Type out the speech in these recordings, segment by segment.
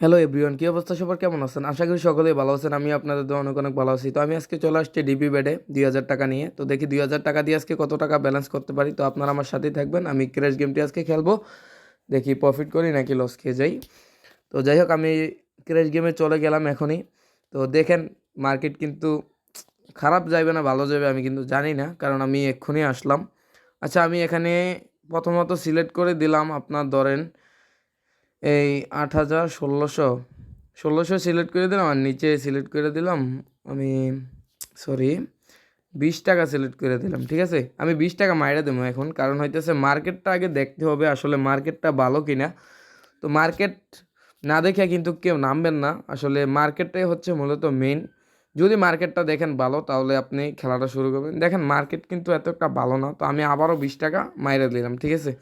Hello everyone কী অবস্থা? সবার কেমন আছেন? আশা করি সকলেই ভালো আছেন আমি আপনাদের তো অনেক অনেক ভালো আছি। তো আমি আজকে চলে আসছি ডিপি বেডে দুই হাজার টাকা নিয়ে। তো দেখি দুই হাজার টাকা দিয়ে আজকে কত টাকা ব্যালেন্স করতে পারি? তো আপনারা আমার সাথেই থাকবেন, আমি ক্র্যাশ গেমটি আজকে খেলব। দেখি প্রফিট করি নাকি লস খেয়ে যাই। তো যাই হোক, আমি ক্র্যাশ গেমে চলে গেলাম এখনই। তো দেখেন মার্কেট কিন্তু খারাপ যাবে না, ভালো যাবে আমি কিন্তু জানি না, কারণ আমি এক্ষুনি আসলাম। আচ্ছা আমি এখানে প্রথমত সিলেক্ট করে দিলাম আপনার ধরেন এই আট হাজার ষোলোশো ষোলোশো সিলেক্ট করে দিলাম আর নিচে সিলেক্ট করে দিলাম আমি সরি বিশ টাকা সিলেক্ট করে দিলাম, ঠিক আছে? আমি বিশ টাকা মাইরে দেবো এখন, কারণ হইতেছে মার্কেটটা আগে দেখতে হবে আসলে মার্কেটটা ভালো কিনা। তো মার্কেট না দেখে কিন্তু কেউ নামবেন না, আসলে মার্কেটটাই হচ্ছে মূলত মেইন যদি মার্কেটটা দেখেন ভালো, তাহলে আপনি খেলাটা শুরু করবেন। দেখেন মার্কেট কিন্তু এত একটা ভালো না, তো আমি আবারও বিশ টাকা মাইরে দিলাম, ঠিক আছে?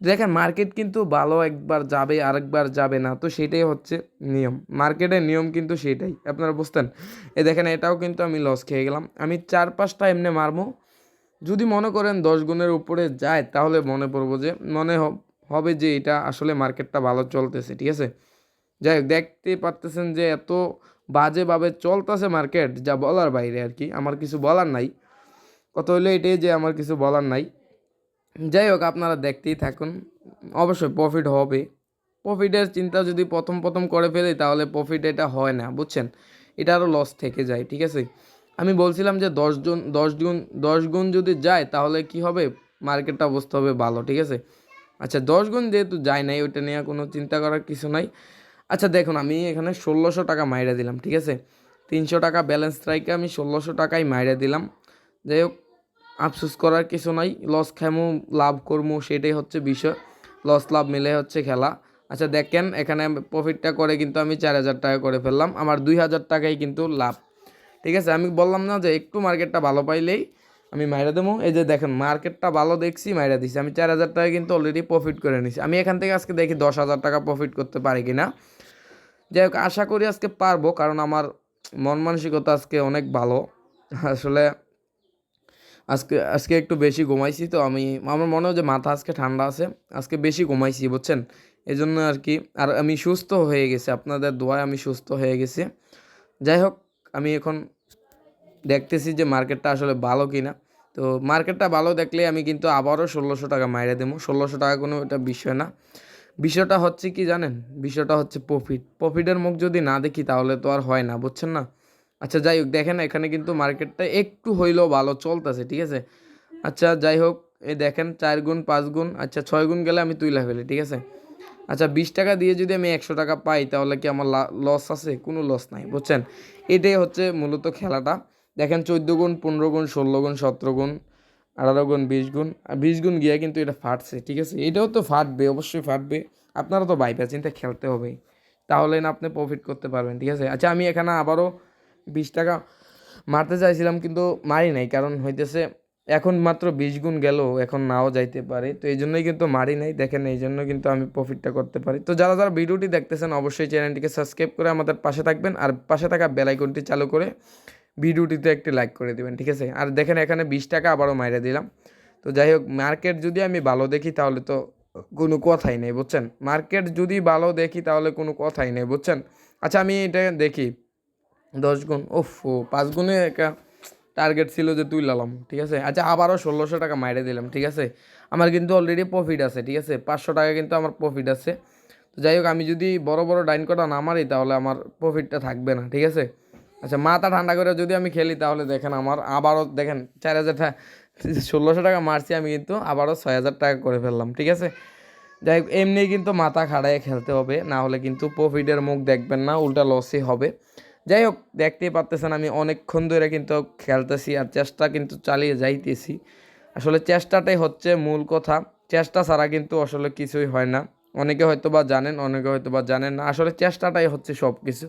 দেখেন মার্কেট কিন্তু ভালো একবার যাবে, আরেকবার যাবে না, তো সেটাই হচ্ছে নিয়ম। মার্কেটের নিয়ম কিন্তু সেটাই, আপনারা বুঝতেন? এ দেখেন, এটাও কিন্তু আমি লস খেয়ে গেলাম। আমি চার পাঁচটা এমনি মারবো। যদি মনে করেন দশ গুণের উপরে যায়, তাহলে মনে পড়ব যে, মনে হবে যে এটা আসলে মার্কেটটা ভালো চলতেছে, ঠিক আছে? যাই হোক, দেখতে পারতেছেন যে এত বাজেভাবে চলতেছে মার্কেট, যা বলার বাইরে আর কি। আমার কিছু বলার নাই। কত হইল এটাই যে, আমার কিছু বলার নাই। যাই হোক, আপনারা দেখতেই থাকুন। অবশ্যই প্রফিট হবে। প্রফিটের চিন্তা যদি প্রথম প্রথম করে ফেলি, তাহলে প্রফিট এটা হয় না, বুঝছেন? এটা আরও লস থেকে যায়, ঠিক আছে? আমি বলছিলাম যে দশ জন, দশ গুণ দশ গুণ যদি যায়, তাহলে কি হবে? মার্কেটটা অবস্থা হবে ভালো, ঠিক আছে? আচ্ছা দশ গুণ যেহেতু যায় নাই, ওইটা নিয়ে কোনো চিন্তা করার কিছু নাই। আচ্ছা দেখুন, আমি এখানে ষোলোশো টাকা মাইরা দিলাম, ঠিক আছে? তিনশো টাকা ব্যালেন্স রাইকে আমি ষোলোশো টাকাই মাইরা দিলাম। যাই হোক আফসোস করার কিছু নাই। লস খামু লাভ করমু, সেটাই হচ্ছে বিষয়। লস লাভ মিলে হচ্ছে খেলা। আচ্ছা দেখেন, এখানে প্রফিটটা করে কিন্তু আমি চার হাজার টাকা করে ফেললাম। আমার দুই হাজার টাকাই কিন্তু লাভ। ঠিক আছে, আমি বললাম না যে একটু মার্কেটটা ভালো পাইলেই আমি মাইরা দেবো। এই যে দেখেন মার্কেটটা ভালো দেখছি, মাইরা দিছি। আমি চার হাজার টাকা কিন্তু অলরেডি প্রফিট করে নিছি। আমি এখান থেকে আজকে দেখি দশ হাজার টাকা প্রফিট করতে পারি কি না যাই হোক, আশা করি আজকে পারব, কারণ আমার মন মানসিকতা আজকে অনেক ভালো। আসলে আজকে আজকে একটু বেশি ঘুমাইছি তো আমি, আমার মনে হয় যে মাথা আজকে ঠান্ডা আছে, আজকে বেশি ঘুমাইছি, বুঝছেন? এই জন্য আর কি, আর আমি সুস্থ হয়ে গেছি, আপনাদের দোয়ায় আমি সুস্থ হয়ে গেছি। যাই হোক, আমি এখন দেখতেছি যে মার্কেটটা আসলে ভালো কিনা। তো মার্কেটটা ভালো দেখলে আমি কিন্তু আবারও ষোলোশো টাকা মাইরে দেবো। ষোলোশো টাকা কোনো এটা বিষয় না। বিষয়টা হচ্ছে কি জানেন? বিষয়টা হচ্ছে প্রফিট প্রফিটের মুখ যদি না দেখি তাহলে তো আর হয় না, বুঝছেন না? আচ্ছা যাই হোক দেখেন এখানে কিন্তু মার্কেটটা একটু হইলেও ভালো চলতেছে, ঠিক আছে? আচ্ছা যাই হোক এই দেখেন, চার গুণ, পাঁচ গুণ আচ্ছা ছয় গুণ গেলে আমি তুইলা ফেলি, ঠিক আছে? আচ্ছা বিশ টাকা দিয়ে যদি আমি একশো টাকা পাই, তাহলে কি আমার লস আছে? কোনো লস নাই, বুঝছেন? এটাই হচ্ছে মূলত খেলাটা। দেখেন, চোদ্দ গুণ, পনেরো গুণ, ষোলো গুণ, সতেরো গুণ, আঠারো গুণ, বিশ গুণ বিশ গুণ গিয়ে কিন্তু এটা ফাটছে, ঠিক আছে? এটাও তো ফাটবে, অবশ্যই ফাটবে। আপনারা তো বাইপা চিন্তা খেলতে হবে তাহলে না আপনি প্রফিট করতে পারবেন, ঠিক আছে? আচ্ছা আমি এখানে আবারও বিশ টাকা মারতে চাইছিলাম, কিন্তু মারি নাই, কারণ হইতেছে এখন মাত্র বিশ গুণ গেল, এখন নাও যাইতে পারে। তো এই জন্যই কিন্তু মারি নাই, দেখেন, এই জন্য কিন্তু আমি প্রফিটটা করতে পারি। তো যারা যারা ভিডিওটি দেখতেছেন, অবশ্যই চ্যানেলটিকে সাবস্ক্রাইব করে আমাদের পাশে থাকবেন, আর পাশে থাকা বেলাইকনটি চালু করে ভিডিওটিতে একটি লাইক করে দিবেন, ঠিক আছে? আর দেখেন, এখানে বিশ টাকা আবারও মাইরে দিলাম। তো যাই হোক মার্কেট যদি আমি ভালো দেখি, তাহলে তো কোনো কথাই নেই, বুঝছেন? মার্কেট যদি ভালো দেখি, তাহলে কোনো কথাই নেই, বুঝছেন? আচ্ছা আমি এটা দেখি। দশ গুণ ওফ পাঁচ গুণে একটা টার্গেট ছিল যে তুই লালাম, ঠিক আছে? আচ্ছা আবারও ষোলোশো টাকা মাইরে দিলাম, ঠিক আছে? আমার কিন্তু অলরেডি প্রফিট আছে, ঠিক আছে? পাঁচশো টাকা কিন্তু আমার প্রফিট আছে। তো যাই হোক, আমি যদি বড় বড় ডাইন কটা না মারি, তাহলে আমার প্রফিটটা থাকবে না, ঠিক আছে? আচ্ছা মাথা ঠান্ডা করে যদি আমি খেলি, তাহলে দেখেন আমার আবারও, দেখেন, চার হাজার টাকা, ষোলোশো টাকা মারছি আমি কিন্তু, আবারও ছয় হাজার টাকা করে ফেললাম, ঠিক আছে? যাই হোক, এমনি কিন্তু মাথা খাড়ায় খেলতে হবে, না হলে কিন্তু প্রফিটের মুখ দেখবেন না, উল্টা লসই হবে। যাই হোক দেখতেই পারতেছেন আমি অনেকক্ষণ ধরে কিন্তু খেলতেছি আর চেষ্টা কিন্তু চালিয়ে যাইতেছি। আসলে চেষ্টাটাই হচ্ছে মূল কথা। চেষ্টা ছাড়া কিন্তু আসলে কিছুই হয় না। অনেকে হয়তো বা জানেন, অনেকে হয়তো বা জানেন না। আসলে চেষ্টাটাই হচ্ছে সব কিছু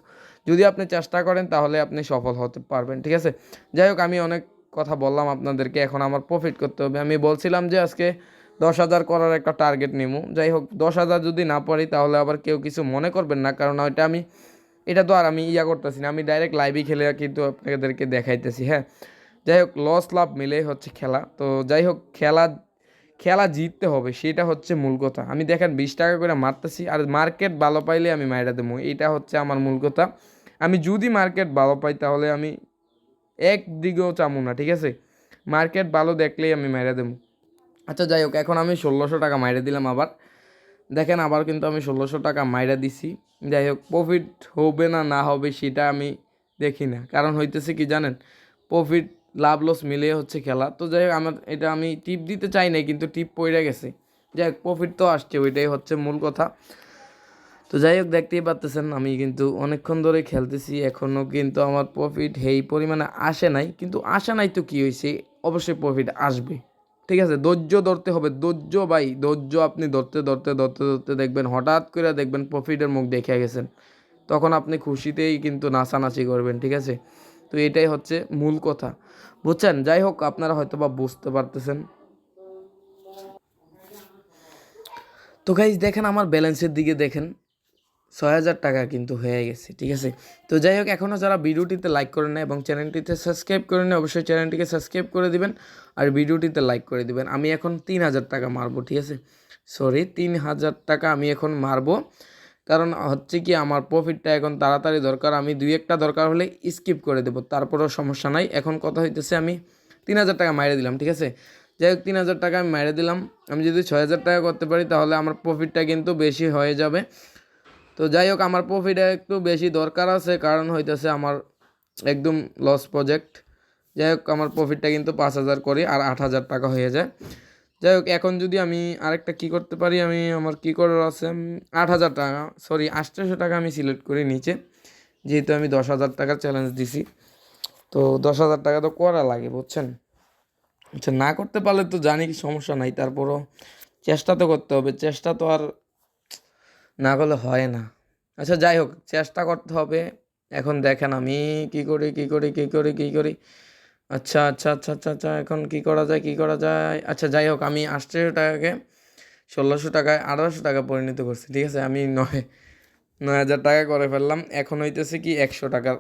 যদি আপনি চেষ্টা করেন, তাহলে আপনি সফল হতে পারবেন, ঠিক আছে? যাই হোক আমি অনেক কথা বললাম আপনাদেরকে, এখন আমার প্রফিট করতে হবে। আমি বলছিলাম যে আজকে দশ হাজার করার একটা টার্গেট নিমু। যাই হোক দশ হাজার যদি না পারি, তাহলে আবার কেউ কিছু মনে করবেন না, কারণ ওইটা আমি এটা তো আর আমি ইয়া করতেছি না, আমি ডাইরেক্ট লাইভে খেলে কিন্তু আপনাদেরকে দেখাইতেছি হ্যাঁ। যাই হোক লস লাভ মিলেই হচ্ছে খেলা, তো যাই হোক, খেলা খেলা জিততে হবে, সেটা হচ্ছে মূল কথা। আমি দেখেন, বিশ টাকা করে মারতেছি, আর মার্কেট ভালো পাইলে আমি মাইরা দেবো, এটা হচ্ছে আমার মূল কথা। আমি যদি মার্কেট ভালো পাই, তাহলে আমি এক একদিকেও চামু না, ঠিক আছে? মার্কেট ভালো দেখলেই আমি মাইরা দেবো। আচ্ছা যাই হোক, এখন আমি ষোলোশো টাকা মাইরে দিলাম আবার। দেখেন, আবার কিন্তু আমি ষোলোশো টাকা মাইরা দিছি। যাই হোক প্রফিট হবে না না হবে সেটা আমি দেখি না। কারণ হইতেছে কি জানেন প্রফিট লাভ লস মিলিয়ে হচ্ছে খেলা। তো যাই হোক, আমার এটা আমি টিপ দিতে চাই নাই, কিন্তু টিপ পড়ে গেছে। যাই হোক প্রফিট তো আসছে, ওইটাই হচ্ছে মূল কথা। তো যাই হোক, দেখতেই পাচ্তেছেন আমি কিন্তু অনেকক্ষণ ধরে খেলতেছি এখনও কিন্তু আমার প্রফিট এই পরিমাণে আসে নাই। কিন্তু আসে নাই তো কী হয়েছে অবশ্যই প্রফিট আসবে। ঠিক আছে, ধৈর্য ধরতে হবে, ধৈর্য ভাই, ধৈর্য আপনি ধরতে ধরতে ধরতে ধরতে দেখবেন, হঠাৎ করে দেখবেন প্রফিটের মুখ দেখে গেছেন। তখন আপনি খুশিতেই কিন্তু নাচানাচি করবেন, ঠিক আছে? তো এটাই হচ্ছে মূল কথা। বুঝছেন? যাই হোক, আপনারা হয়তো বা বুঝতে পারতেছেন। তো গাইজ দেখেন আমার ব্যালেন্সের দিকে দেখেন। ছয় হাজার টাকা কিন্তু হয়ে গেছে, ঠিক আছে? তো যাই হোক, এখনও যারা ভিডিওটিতে লাইক করে না এবং চ্যানেলটিতে সাবস্ক্রাইব করে নেয় অবশ্যই চ্যানেলটিকে সাবস্ক্রাইব করে দিবেন আর ভিডিওটিতে লাইক করে দিবেন। আমি এখন তিন হাজার টাকা মারবো, ঠিক আছে? সরি তিন হাজার টাকা আমি এখন মারবো। কারণ হচ্ছে কি, আমার প্রফিটটা এখন তাড়াতাড়ি দরকার। আমি দুই একটা দরকার হলে স্কিপ করে দেবো, তারপরেও সমস্যা নাই। এখন কথা হইতেছে আমি তিন হাজার টাকা মাইরে দিলাম, ঠিক আছে? যাই হোক, তিন হাজার টাকা আমি মাইরে দিলাম। আমি যদি ছয় হাজার টাকা করতে পারি, তাহলে আমার প্রফিটটা কিন্তু বেশি হয়ে যাবে। তো যাই হোক, আমার প্রফিট একটু বেশি দরকার আছে, কারণ হইতেছে আমার একদম লস প্রজেক্ট যাই হোক, আমার প্রফিটটা কিন্তু পাঁচ হাজার করি, আর আট হাজার টাকা হয়ে যায়। যাই হোক, এখন যদি আমি আরেকটা কি করতে পারি, আমি আমার কি করার আছে? আট হাজার টাকা সরি আটশোশো টাকা আমি সিলেক্ট করি নিচে। যেহেতু আমি দশ হাজার টাকার চ্যালেঞ্জ দিছি। তো দশ হাজার টাকা তো করা লাগে, বুঝছেন? আচ্ছা না করতে পারলে তো জানি কি সমস্যা নাই, তারপরও চেষ্টা তো করতে হবে। চেষ্টা তো আর না করলে হয় না। আচ্ছা যাই হোক, চেষ্টা করতে হবে। এখন দেখেন আমি কি করি কি করি কি করি কি করি। আচ্ছা আচ্ছা আচ্ছা আচ্ছা আচ্ছা এখন কি করা যায়, কি করা যায়? আচ্ছা যাই হোক, আমি আটশোশো টাকাকে ষোলোশো টাকায় আঠারোশো টাকা পরিণত করছি, ঠিক আছে? আমি নয় নয় হাজার টাকা করে ফেললাম। এখন হইতেছে কি একশো টাকার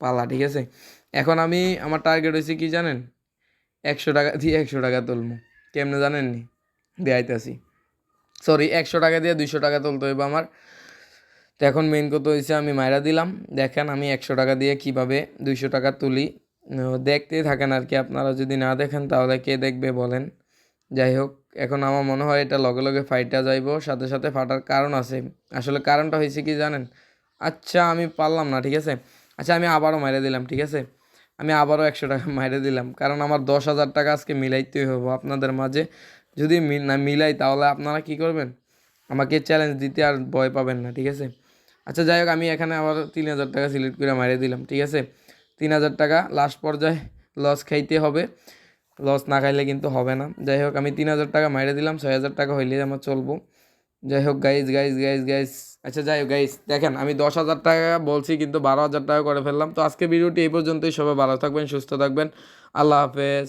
পালা, ঠিক আছে? এখন আমি, আমার টার্গেট হয়েছে কি জানেন? একশো টাকা দিয়ে একশো টাকা তুলবো। কেমনে জানেননি? দেয়াইতেছি সরি একশো টাকা দিয়ে দুইশো টাকা তুলতে হইব আমার। তো এখন মেন কথা হয়েছে আমি মাইরা দিলাম। দেখেন আমি একশো টাকা দিয়ে কীভাবে দুইশো টাকা তুলি। দেখতেই থাকেন আর কি, আপনারা যদি না দেখেন তাহলে কে দেখবে বলেন। যাই হোক, এখন আমার মনে হয় এটা লগে লগে ফাইটটা যাইব, সাথে সাথে ফাটার কারণ আছে। আসলে কারণটা হয়েছে কি জানেন? আচ্ছা আমি পারলাম না, ঠিক আছে? আচ্ছা আমি আবারও মাইরে দিলাম, ঠিক আছে? আমি আবারও একশো টাকা মাইরে দিলাম, কারণ আমার দশ হাজার টাকা আজকে মিলাইতেই হব আপনাদের মাঝে। যদি না মিলাই, তাহলে আপনারা কি করবেন? আমাকে চ্যালেঞ্জ দিতে আর ভয় পাবেন না, ঠিক আছে? আচ্ছা যাই হোক, আমি এখানে আবার তিন হাজার টাকা সিলেক্ট করে মারিয়ে দিলাম, ঠিক আছে? তিন হাজার টাকা লাস্ট পর্যায়ে লস খাইতে হবে। লস না খাইলে কিন্তু হবে না। যাই হোক, আমি তিন হাজার টাকা মাইরে দিলাম, ছয় হাজার টাকা হইলে আমার চলবো। যাই হোক গাইজ গাইজ গাইজ গাইজ আচ্ছা যাই হোক গাইজ দেখেন, আমি দশ হাজার টাকা বলছি, কিন্তু বারো হাজার টাকা করে ফেললাম। তো আজকে ভিডিওটি এই পর্যন্তই। সবাই ভালো থাকবেন, সুস্থ থাকবেন। আল্লাহ হাফেজ।